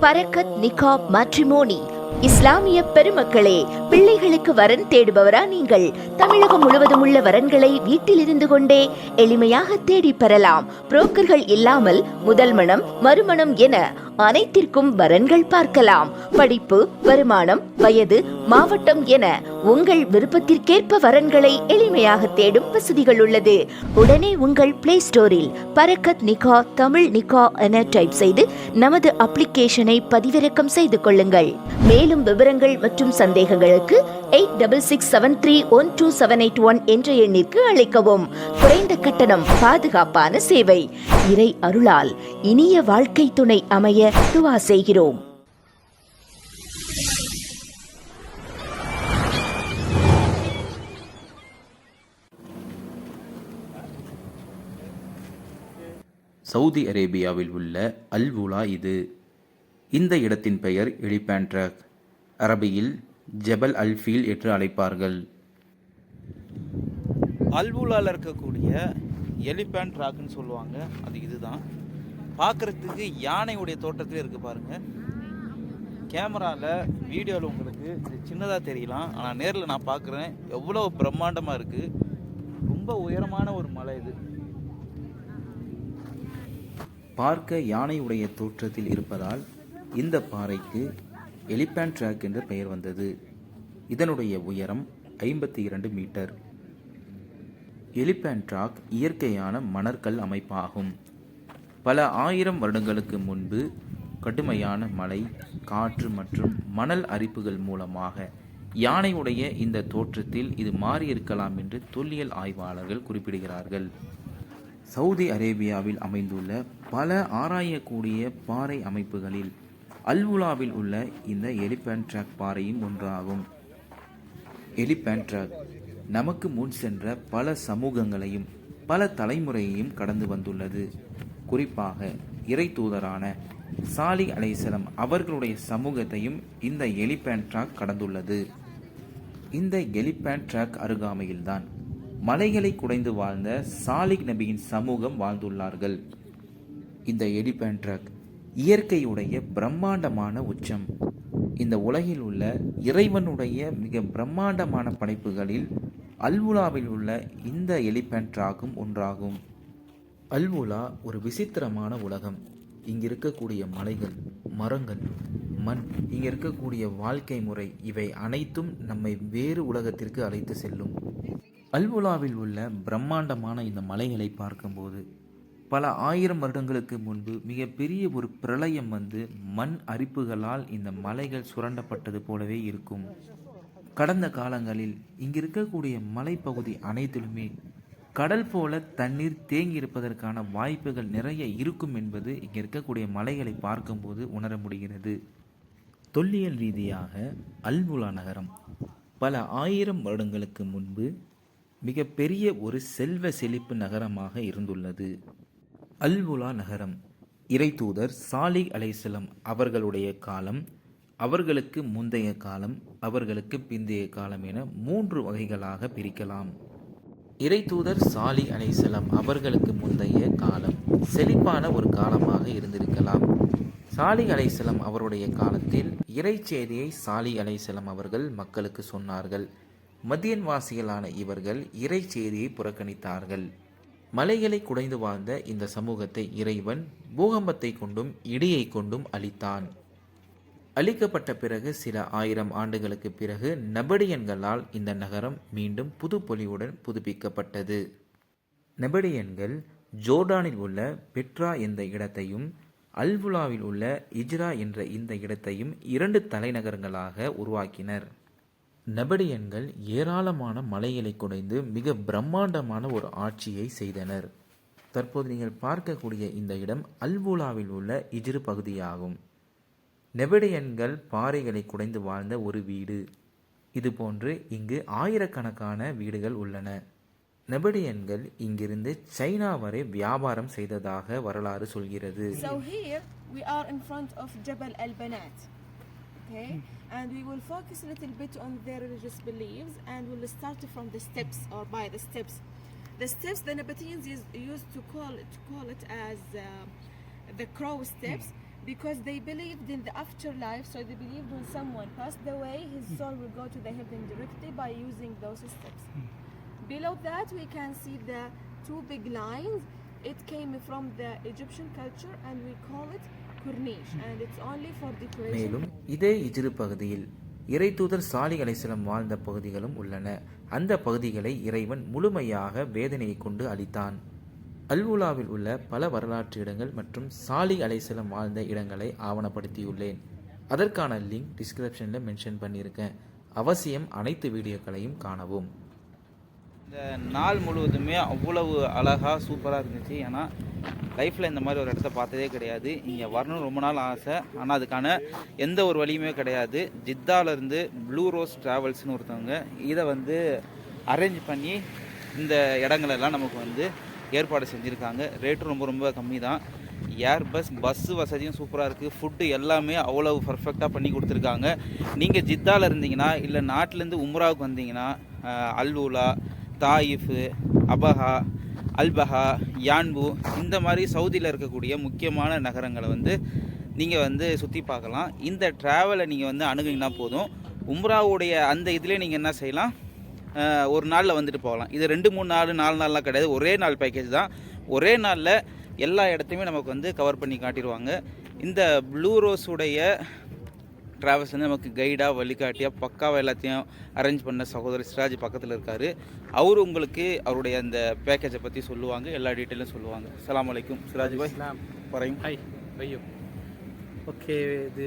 பரக்கத் நிகாப் matrimony. இஸ்லாமிய பெருமக்களே பிள்ளைகளுக்கு வரன் தேடுபவரா நீங்கள்? தமிழகம் முழுவதும் உள்ள வரன்களை வீட்டில் இருந்து கொண்டே எளிமையாக தேடி பெறலாம். புரோக்கர்கள் இல்லாமல் முதல் மனம் மறுமணம் என அனைத்திற்கும் வரன்கள் பார்க்கலாம். படிப்பு வருமானம் வயது மாவட்டம் என உங்கள் விருப்பத்திற்கேற்ப வரன்களை எளிமையாக தேடும் வசதிகள் உள்ளது. உடனே உங்கள் பிளே ஸ்டோரில் பரக்கத் நிகா தமிழ் நிகா என டைப் செய்து நமது அப்ளிகேஷனை பதிவிறக்கம் செய்து கொள்ளுங்கள். மேலும் விவரங்கள் மற்றும் சந்தேகங்களுக்கு eight double six seven three one two seven eight one என்ற எண்ணிற்கு அழைக்கவும். குறைந்த கட்டணம் பாதுகாப்பான சேவை. இறை அருளால் இனிய வாழ்க்கை துணை அமைய துவா செய்கிறோம். சவுதி அரேபியாவில் உள்ள அல் உலா இது. இந்த இடத்தின் பெயர் எலிபேண்ட்ரக். அரபியில் ஜெபல் அல் ஃபீல் என்று அழைப்பார்கள். அல்புலாவில் இருக்கக்கூடிய எலிபேண்ட் ராக்குன்னு சொல்லுவாங்க. அது இதுதான். பார்க்குறதுக்கு யானையுடைய தோட்டத்தில் இருக்குது பாருங்கள் கேமராவில் வீடியோவில் உங்களுக்கு இது சின்னதாக தெரியலாம். ஆனால் நேரில் நான் பார்க்குறேன் எவ்வளோ பிரம்மாண்டமாக இருக்குது ரொம்ப உயரமான ஒரு மலை இது. பார்க்க யானையுடைய தோற்றத்தில் இருப்பதால் இந்த பாறைக்கு எலிபேன் ட்ராக் என்று பெயர் வந்தது. இதனுடைய உயரம் ஐம்பத்தி இரண்டு மீட்டர். எலிபேன் ட்ராக் இயற்கையான மணற்கல் அமைப்பாகும். பல ஆயிரம் வருடங்களுக்கு முன்பு கடுமையான மழை காற்று மற்றும் மணல் அரிப்புகள் மூலமாக யானையுடைய இந்த தோற்றத்தில் இது மாறியிருக்கலாம் என்று தொல்லியல் ஆய்வாளர்கள் குறிப்பிடுகிறார்கள். சவுதி அரேபியாவில் அமைந்துள்ள பல ஆராயக்கூடிய பாறை அமைப்புகளில் அல்வுலாவில் உள்ள இந்த எலிபேன் ட்ராக் பாறையும் ஒன்றாகும். எலிபேண்ட் ட்ராக் நமக்கு முன் சென்ற பல சமூகங்களையும் பல தலைமுறையையும் கடந்து வந்துள்ளது. குறிப்பாக இறை தூதரான சாலி அலைசலம் அவர்களுடைய சமூகத்தையும் இந்த எலிபேன் ட்ராக் கடந்துள்ளது. இந்த எலிபேன் ட்ராக் அருகாமையில்தான் மலைகளை குடைந்து வாழ்ந்த சாலிக் நபியின் சமூகம் வாழ்ந்துள்ளார்கள். இந்த எலிபேன் ட்ராக் இயற்கையுடைய பிரம்மாண்டமான உச்சம். இந்த உலகில் உள்ள இறைவனுடைய மிக பிரம்மாண்டமான படைப்புகளில் அல்வுலாவில் உள்ள இந்த எலிபென்ட்ராகும் ஒன்றாகும். அல்வுலா ஒரு விசித்திரமான உலகம். இங்கு இருக்கக்கூடிய மலைகள் மரங்கள் மண் இங்கே இருக்கக்கூடிய வாழ்க்கை முறை இவை அனைத்தும் நம்மை வேறு உலகத்திற்கு அழைத்து செல்லும். அல்வுலாவில் உள்ள பிரம்மாண்டமான இந்த மலைகளை பார்க்கும்போது பல ஆயிரம் வருடங்களுக்கு முன்பு மிகப்பெரிய ஒரு பிரளயம் வந்து மண் அரிப்புகளால் இந்த மலைகள் சுரண்டப்பட்டது போலவே இருக்கும். கடந்த காலங்களில் இங்கு இருக்கக்கூடிய மலைப்பகுதி அனைத்திலுமே கடல் போல தண்ணீர் தேங்கி இருப்பதற்கான வாய்ப்புகள் நிறைய இருக்கும் என்பது இங்கே இருக்கக்கூடிய மலைகளை பார்க்கும்போது உணர முடிகிறது. தொல்லியல் ரீதியாக அல்புலா நகரம் பல ஆயிரம் வருடங்களுக்கு முன்பு மிகப்பெரிய ஒரு செல்வ செழிப்பு நகரமாக இருந்துள்ளது. அல்புலா நகரம். இறைத்தூதர் சாலி அலைசலம் அவர்களுடைய காலம் அவர்களுக்கு முந்தைய காலம் அவர்களுக்கு பிந்தைய காலம் என மூன்று வகைகளாக பிரிக்கலாம். இறைத்தூதர் சாலி அலைசலம் அவர்களுக்கு முந்தைய காலம் செழிப்பான ஒரு காலமாக இருந்திருக்கலாம். சாலி அலைசலம் அவருடைய காலத்தில் இறைச்செய்தியை சாலி அலைசலம் அவர்கள் மக்களுக்கு சொன்னார்கள். மதியன்வாசிகளான இவர்கள் இறைச்செய்தியை புறக்கணித்தார்கள். மலைகளை குடைந்து வாழ்ந்த இந்த சமூகத்தை இறைவன் பூகம்பத்தை கொண்டும் இடியை கொண்டும் அழித்தான். அழிக்கப்பட்ட பிறகு சில ஆயிரம் ஆண்டுகளுக்கு பிறகு நபடியன்களால் இந்த நகரம் மீண்டும் புது பொலிவுடன் புதுப்பிக்கப்பட்டது. நபடியன்கள் ஜோர்டானில் உள்ள பெட்ரா என்ற இடத்தையும் அல்புலாவில் உள்ள இஜ்ரா என்ற இந்த இடத்தையும் இரண்டு தலைநகரங்களாக உருவாக்கினர். நெபடியன்கள் ஏராளமான மலைகளை குடைந்து மிக பிரம்மாண்டமான ஒரு ஆட்சியை செய்தனர். தற்போது நீங்கள் பார்க்கக்கூடிய இந்த இடம் அல்போலாவில் உள்ள இஜிரு பகுதியாகும். நெபடியன்கள் பாறைகளை குடைந்து வாழ்ந்த ஒரு வீடு. இதுபோன்று இங்கு ஆயிரக்கணக்கான வீடுகள் உள்ளன. நெபடியன்கள் இங்கிருந்து சைனா வரை வியாபாரம் செய்ததாக வரலாறு சொல்கிறது. So here we are in front of Jabal Al Banat. Okay, and we will focus a little bit on their religious beliefs and we'll start from the steps or by the steps. The steps the Nabateans used to call it to call it as uh, the crow steps because they believed in the afterlife. So they believed when someone passed away, his soul will go to the heaven directly by using those steps. Below that, we can see the two big lines. It came from the Egyptian culture, and we call it மேலும் இதே இஜிரு பகுதியில் இறைத்தூதர் சாலி அலைசலம் வாழ்ந்த பகுதிகளும் உள்ளன. அந்த பகுதிகளை இறைவன் முழுமையாக வேதனையை கொண்டு அளித்தான் அல்வுலாவில் உள்ள பல வரலாற்று இடங்கள் மற்றும் சாலி அலைசலம் வாழ்ந்த இடங்களை ஆவணப்படுத்தியுள்ளேன். அதற்கான லிங்க் டிஸ்கிரிப்ஷனில் மென்ஷன் பண்ணியிருக்கேன். அவசியம் அனைத்து வீடியோக்களையும் காணவும். இந்த நாள் முழுவதுமே அவ்வளவு அழகாக சூப்பராக இருந்துச்சு. ஏன்னா லைஃப்பில் இந்த மாதிரி ஒரு இடத்த பார்த்ததே கிடையாது. இங்கே வரணும்னு ரொம்ப நாள் ஆசை. ஆனால் அதுக்கான எந்த ஒரு வழியுமே கிடையாது. ஜித்தாலேருந்து ப்ளூ ரோஸ் ட்ராவல்ஸ்னு ஒருத்தவங்க இதை வந்து அரேஞ்ச் பண்ணி இந்த இடங்களெல்லாம் நமக்கு வந்து ஏற்பாடு செஞ்சுருக்காங்க. ரேட்டும் ரொம்ப ரொம்ப கம்மி தான். ஏர் பஸ் பஸ்ஸு வசதியும் சூப்பராக இருக்குது ஃபுட்டு எல்லாமே அவ்வளவு பர்ஃபெக்டாக பண்ணி கொடுத்துருக்காங்க. நீங்கள் ஜித்தாவில் இருந்தீங்கன்னா இல்லை நாட்டிலேருந்து உம்ராவுக்கு வந்தீங்கன்னா அல்வூலா தாயிஃபு அபஹா அல்பஹா யான்பு இந்த மாதிரி சவுதியில் இருக்கக்கூடிய முக்கியமான நகரங்களை வந்து நீங்கள் வந்து சுற்றி பார்க்கலாம். இந்த ட்ராவலை நீங்கள் வந்து அணுகுங்கன்னா போதும். உம்ராவுடைய அந்த இதிலே நீங்கள் என்ன செய்யலாம்? ஒரு நாளில் வந்துட்டு போகலாம். இது ரெண்டு மூணு நாள் நாலு நாள்லாம் கிடையாது. ஒரே நாள் பேக்கேஜ் தான். ஒரே நாளில் எல்லா இடத்தையுமே நமக்கு வந்து கவர் பண்ணி காட்டிடுவாங்க. இந்த ப்ளூ ரோஸுடைய டிராவல்ஸ் வந்து நமக்கு கைடாக வழிகாட்டியாக பக்காவாக எல்லாத்தையும் அரேஞ்ச் பண்ண சகோதரர் சிராஜ் பக்கத்தில் இருக்கார் அவர் உங்களுக்கு அவருடைய அந்த பேக்கேஜை பற்றி சொல்லுவாங்க எல்லா டீட்டெயிலும் சொல்லுவாங்க அஸ்ஸலாமு அலைக்கும் സിറാജ് ഭായ് ഇസ്ലാം പറയും ഹായ് വയ്യോ ഓക്കെ ഇത്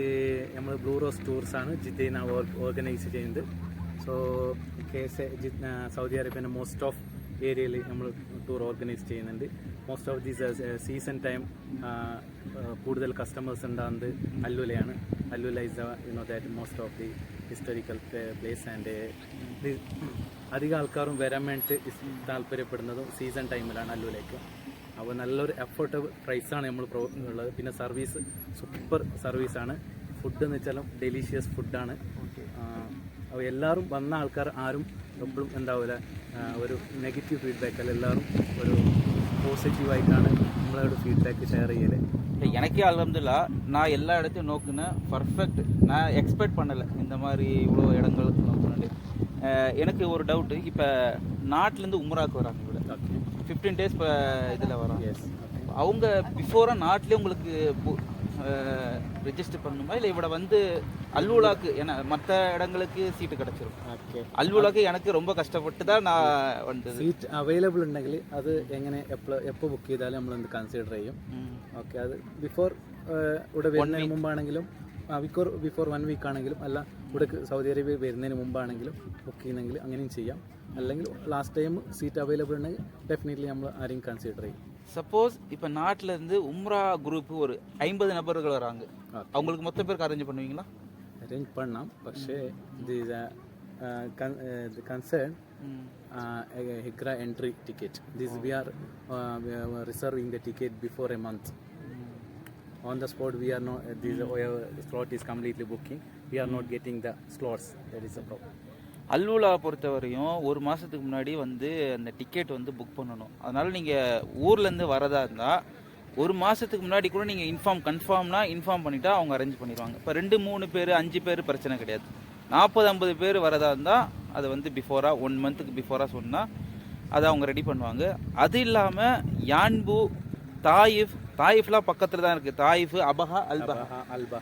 നമ്മൾ ബ്ലൂ റോസ് ടൂർസ് ആണ് ജിദ്ദയിൽ ഓർഗനൈസ് ചെയ്യുന്നത് so case Saudi അറേബ്യൻ്റെ most of ഏരിയയിൽ നമ്മൾ ടൂർ ഓർഗനൈസ് ചെയ്യുന്നുണ്ട്. Most of these season time കൂടുതൽ കസ്റ്റമേഴ്സ് ഉണ്ടാകുന്നത് അല്ലുലയാണ്. AlUla is you know that most of the historical place and അധികം ആൾക്കാരും വരാൻ വേണ്ടിയിട്ട് താല്പര്യപ്പെടുന്നതും സീസൺ ടൈമിലാണ് അല്ലുലേക്ക് അപ്പോൾ നല്ലൊരു എഫോർട്ടബിൾ പ്രൈസാണ് നമ്മൾ പ്രോ ഉള്ളത്. പിന്നെ സർവീസ് സൂപ്പർ സർവീസാണ് ഫുഡ് എന്ന് വെച്ചാലും ഡെലീഷ്യസ് ഫുഡാണ് അപ്പോൾ എല്ലാവരും വന്ന ആൾക്കാർ ആരും എപ്പോഴും എന്താവില്ല ഒരു നെഗറ്റീവ് ഫീഡ്ബാക്ക് അല്ല എല്ലാവരും ഒരു പോസിറ്റീവായിട്ടാണ് നമ്മളോട് ഫീഡ്ബാക്ക് ഷെയർ ചെയ്യല് இல்லை எனக்கே அலமதுல்லா நான் எல்லா இடத்தையும் நோக்குனேன் பர்ஃபெக்ட் நான் எக்ஸ்பெக்ட் பண்ணலை இந்த மாதிரி இவ்வளோ இடங்கள் நோக்கணுண்டு அஹ் எனக்கு ஒரு டவுட்டு இப்போ நாட்டிலேருந்து உம்ராக்கு வராங்க இவ்வளோ ஓகே ஃபிஃப்டீன் டேஸ் இப்போ இதில் வராங்க எஸ் ஓகே அவங்க பிஃபோராக நாட்டிலே உங்களுக்கு ரெஜிஸ்டர் பண்ணணுமா இல்லை இவட வந்து அல்வுலாக்கு ஏன்னா மற்ற இடங்களுக்கு சீட்டு கிடச்சிரும் ഓക്കെ അൽവുളൊക്കെ എനിക്ക് ரொம்ப കഷ്ടപ്പെട്ട് தான் நான் വന്നത് സീറ്റ് അവൈലബിൾ ഉണ്ടെങ്കിൽ അത് എങ്ങനെ എപ്പോൾ എപ്പോൾ ബുക്ക് ചെയ്താലും നമ്മളൊന്ന് കൺസിഡർ ചെയ്യും ഓക്കെ അത് ബിഫോർ ഇവിടെ വരുന്നതിന് മുമ്പാണെങ്കിലും ബിഫോർ ബിഫോർ വൺ വീക്ക് ആണെങ്കിലും അല്ല ഇവിടെ സൗദി അറേബ്യ വരുന്നതിന് മുമ്പാണെങ്കിലും ബുക്ക് ചെയ്യുന്നെങ്കിൽ അങ്ങനെയും ചെയ്യാം അല്ലെങ്കിൽ ലാസ്റ്റ് ടൈം സീറ്റ് അവൈലബിൾ ഉണ്ടെങ്കിൽ ഡെഫിനറ്റ്ലി നമ്മൾ ആരെയും കൺസിഡർ ചെയ്യും சப்போஸ் இப்போ நாட்டில் இருந்து உம்ரா குரூப் ஒரு ஐம்பது நபர்கள் வராங்க. அவங்களுக்கு மொத்த பேருக்கு அரேஞ்ச் பண்ணுவீங்களா? அரேஞ்ச் பண்ணலாம். பட்சே இது இது concern Hegra entry ticket this we are reserving the ticket before a month on the spot we are no this slot is completely booking we are not getting the slots that is a problem problem AlUla பொறுத்தவரையும் ஒரு மாதத்துக்கு முன்னாடி வந்து அந்த ticket வந்து book பண்ணணும். அதனால் நீங்கள் ஊர்லேருந்து வரதா இருந்தால் ஒரு மாதத்துக்கு முன்னாடி கூட நீங்கள் இன்ஃபார்ம் கன்ஃபார்ம்னா இன்ஃபார்ம் பண்ணிட்டா அவங்க அரேஞ்ச் பண்ணிடுவாங்க. இப்போ ரெண்டு மூணு பேர் அஞ்சு பேர் பிரச்சனை கிடையாது. நாற்பது ஐம்பது பேர் வரதா இருந்தால் அதை வந்து பிஃபோராக ஒன் மந்த்துக்கு பிஃபோராக சொன்னால் அதை அவங்க ரெடி பண்ணுவாங்க. அது இல்லாமல் யான்பு தாயிஃப் தாயிஃப்லாம் பக்கத்தில் தான் இருக்குது தாயிஃப் அபஹா அல்பஹா.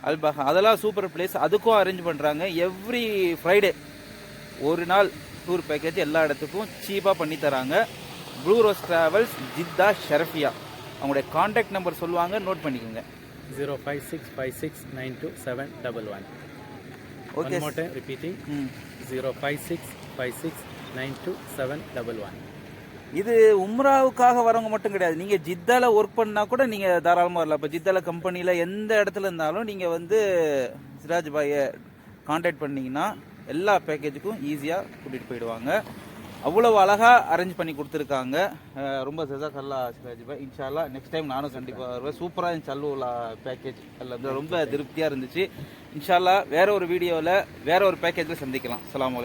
அல்பஹா. அதெல்லாம் சூப்பர் பிளேஸ் அதுக்கும் அரேஞ்ச் பண்ணுறாங்க எவ்ரி ஃப்ரைடே ஒரு நாள் டூர் பேக்கேஜ் எல்லா இடத்துக்கும் சீப்பாக பண்ணி தராங்க. Blue rose travels Jeddah Sharafia. அவங்களுடைய காண்டாக்ட் நம்பர் சொல்லுவாங்க நோட் பண்ணிக்கோங்க. 0565692711 okay one. More time repeating. ம் 0565692711 இது உம்ராவுக்காக வரவங்க மட்டும் கிடையாது. நீங்கள் ஜித்தால ஒர்க் பண்ணா கூட நீங்கள் தாராளமாக வரலாம். இப்போ ஜித்தால கம்பெனியில் எந்த இடத்துல இருந்தாலும் நீங்கள் வந்து சிராஜ் பாயை காண்டாக்ட் பண்ணீங்கன்னா எல்லா பேக்கேஜுக்கும் ஈஸியாக கூட்டிகிட்டு போயிடுவாங்க. அவ்வளோ அழகாக அரேஞ்ச் பண்ணி கொடுத்துருக்காங்க. ரொம்ப ஜசாக்கல்லா சிராஜ் பாய். இன்ஷால்லா நெக்ஸ்ட் டைம் நானும் கண்டிப்பாக வருவேன். சூப்பராக இருந்துச்சு அல்லூலா பேக்கேஜ் அல்ல ரொம்ப திருப்தியாக இருந்துச்சு. இன்ஷால்லா வேற ஒரு வீடியோவில் வேற ஒரு பேக்கேஜில் சந்திக்கலாம். அஸ்ஸலாமு